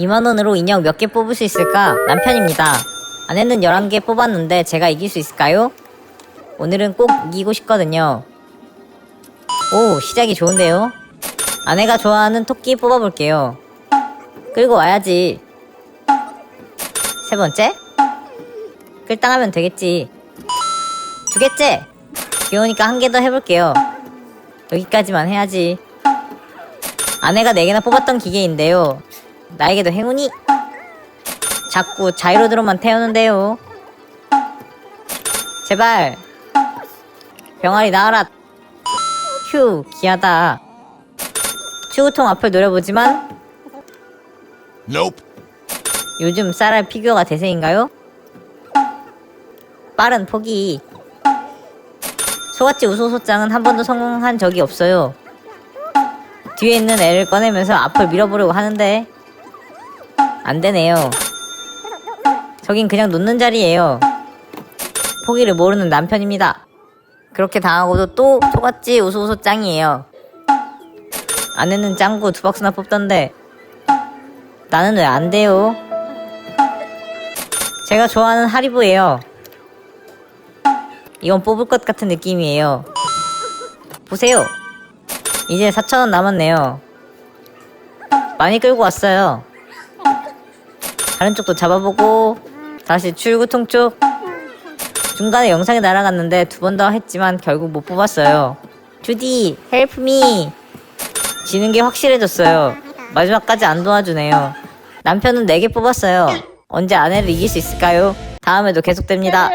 2만원으로 인형 몇 개 뽑을 수 있을까? 남편입니다. 아내는 11개 뽑았는데 제가 이길 수 있을까요? 오늘은 꼭 이기고 싶거든요. 오, 시작이 좋은데요? 아내가 좋아하는 토끼 뽑아볼게요. 끌고 와야지. 세 번째? 끌당하면 되겠지. 두 개째! 귀여우니까 한 개 더 해볼게요. 여기까지만 해야지. 아내가 네 개나 뽑았던 기계인데요. 나에게도 행운이 자꾸 자이로드로만 태우는데요. 제발 병아리 나와라. 휴 기하다. 추구통 앞을 노려보지만 Nope. 요즘 쌀알 피규어가 대세인가요? 빠른 포기. 소같이 우소소장은 한 번도 성공한 적이 없어요. 뒤에 있는 애를 꺼내면서 앞을 밀어보려고 하는데 안 되네요. 저긴 그냥 놓는 자리예요. 포기를 모르는 남편입니다. 그렇게 당하고도 또 소같이 우소우소 짱이에요. 아내는 짱구 두 박스나 뽑던데 나는 왜 안 돼요? 제가 좋아하는 하리보예요. 이건 뽑을 것 같은 느낌이에요. 보세요. 이제 4,000원 남았네요. 많이 끌고 왔어요. 다른 쪽도 잡아보고 다시 출구통 쪽 중간에 영상이 날아갔는데 두 번 더 했지만 결국 못 뽑았어요. 주디, 헬프 미. 지는 게 확실해졌어요. 마지막까지 안 도와주네요. 남편은 4개 뽑았어요. 언제 아내를 이길 수 있을까요? 다음에도 계속됩니다.